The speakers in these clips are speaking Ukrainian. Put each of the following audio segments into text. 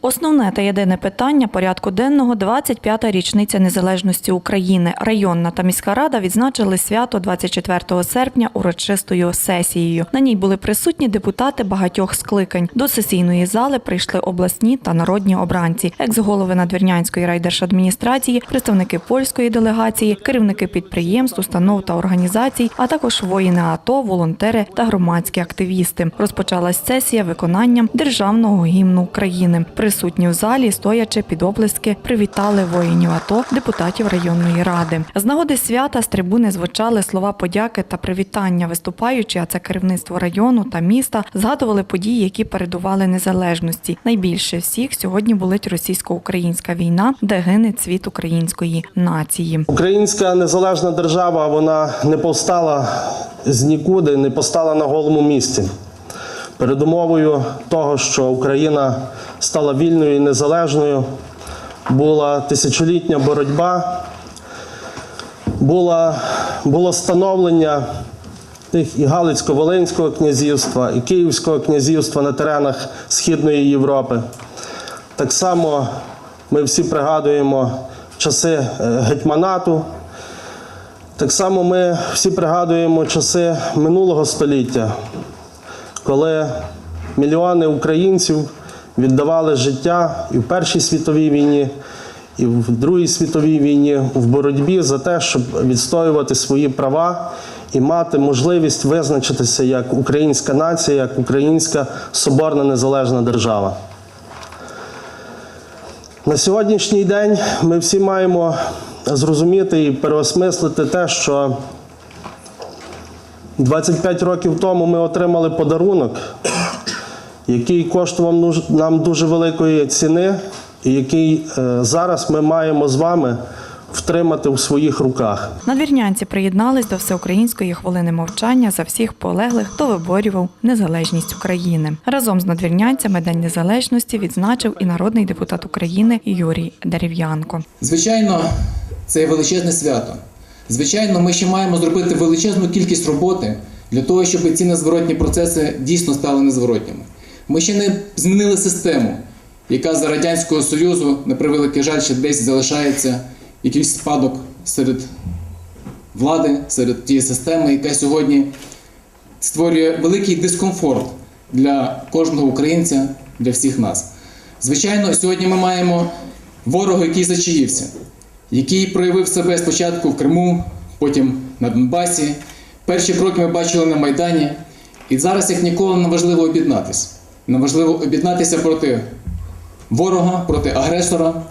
Основне та єдине питання порядку денного 25-та річниця незалежності України. Районна та міська рада відзначили свято 24 серпня урочистою сесією. На ній були присутні депутати багатьох скликань. До сесійної зали прийшли обласні та народні обранці, екс-голови Надвірнянської райдержадміністрації, представники польської делегації, керівники підприємств, установ та організацій, а також воїни АТО, волонтери та громадські активісти. Розпочалась сесія виконанням державного гімну України. Присутні в залі, стоячи під оплески, привітали воїнів АТО, депутатів районної ради. З нагоди свята з трибуни звучали слова подяки та привітання. Виступаючи, а це керівництво району та міста, згадували події, які передували незалежності. Найбільше всіх сьогодні болить російсько-українська війна, де гине цвіт української нації. Українська незалежна держава вона не повстала з нікуди, не постала на голому місці. Передумовою того, що Україна стала вільною і незалежною, була тисячолітня боротьба, була, було становлення тих і Галицько-Волинського князівства, і Київського князівства на теренах Східної Європи. Так само ми всі пригадуємо часи е, гетьманату. Так само ми всі пригадуємо часи минулого століття, коли мільйони українців віддавали життя і в Першій світовій війні, і в Другій світовій війні в боротьбі за те, щоб відстоювати свої права і мати можливість визначитися як українська нація, як українська соборна незалежна держава. На сьогоднішній день ми всі маємо зрозуміти і переосмислити те, що 25 років тому ми отримали подарунок, який коштував нам дуже великої ціни, і який е, зараз ми маємо з вами втримати в своїх руках. Надвірнянці приєднались до всеукраїнської хвилини мовчання за всіх полеглих, хто виборював незалежність України. Разом з надвірнянцями День Незалежності відзначив і народний депутат України Юрій Дерев'янко. Звичайно, це величезне свято. Звичайно, ми ще маємо зробити величезну кількість роботи для того, щоб ці незворотні процеси дійсно стали незворотніми. Ми ще не змінили систему, яка за Радянського Союзу, на превеликий жаль, ще десь залишається якийсь спадок серед влади, серед тієї системи, яка сьогодні створює великий дискомфорт для кожного українця, для всіх нас. Звичайно, сьогодні ми маємо ворога, який зачаївся, який проявив себе спочатку в Криму, потім на Донбасі. Перші кроки ми бачили на Майдані. І зараз, як ніколи, нам важливо об'єднатися. Нам важливо об'єднатися проти ворога, проти агресора,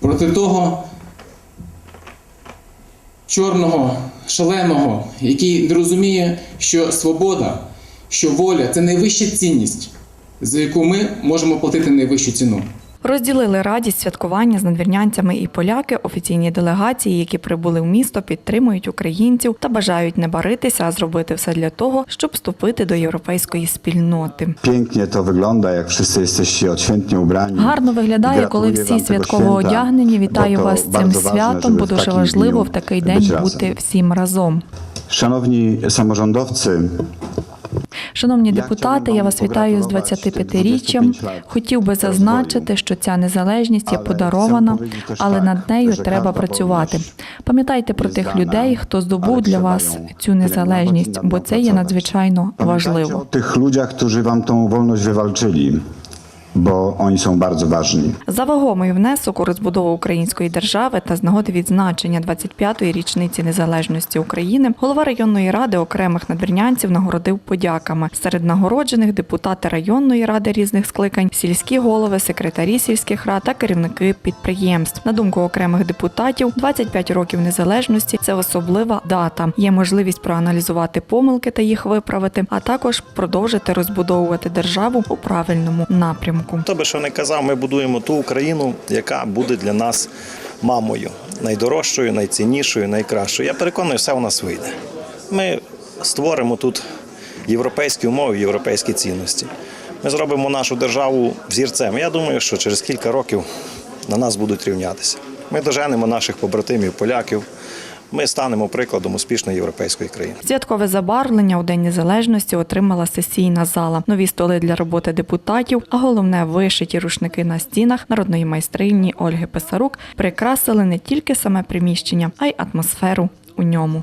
проти того чорного, шаленого, який не розуміє, що свобода, що воля це найвища цінність, за яку ми можемо платити найвищу ціну. Розділили радість святкування з надвірнянцями і поляки. Офіційні делегації, які прибули в місто, підтримують українців та бажають не баритися, а зробити все для того, щоб вступити до європейської спільноти. Wygląda, jak wszyscy jesteście odświętnie ubrani. Гарно виглядає, коли всі святково одягнені. Вітаю вас з цим святом, бо дуже важливо в такий день бути всім разом. Szanowni samorządowcy, Шановні депутати, я вас вітаю з 25-річчям. Хотів би зазначити, що ця незалежність є подарована, але над нею треба працювати. Пам'ятайте про тих людей, хто здобув для вас цю незалежність, бо це є надзвичайно важливо. Тих людях, хто вам tą вольність wywalczyli, bo oni są bardzo ważni. За вагомий внесок у розбудову української держави та з нагоди відзначення 25-ї річниці незалежності України голова районної ради окремих надвірнянців нагородив подяками. Серед нагороджених депутати районної ради різних скликань, сільські голови, секретарі сільських рад та керівники підприємств. На думку окремих депутатів, 25 років незалежності це особлива дата. Є можливість проаналізувати помилки та їх виправити, а також продовжити розбудовувати державу у правильному напрямку. Хто би що не казав, ми будуємо ту Україну, яка буде для нас мамою, найдорожчою, найціннішою, найкращою. Я переконаний, все у нас вийде. Ми створимо тут європейські умови, європейські цінності. Ми зробимо нашу державу взірцем. Я думаю, що через кілька років на нас будуть рівнятися. Ми доженемо наших побратимів, поляків. Ми станемо прикладом успішної європейської країни. Святкове забарвлення у День Незалежності отримала сесійна зала, нові столи для роботи депутатів, а головне вишиті рушники на стінах народної майстрині Ольги Писарук прикрасили не тільки саме приміщення, а й атмосферу у ньому.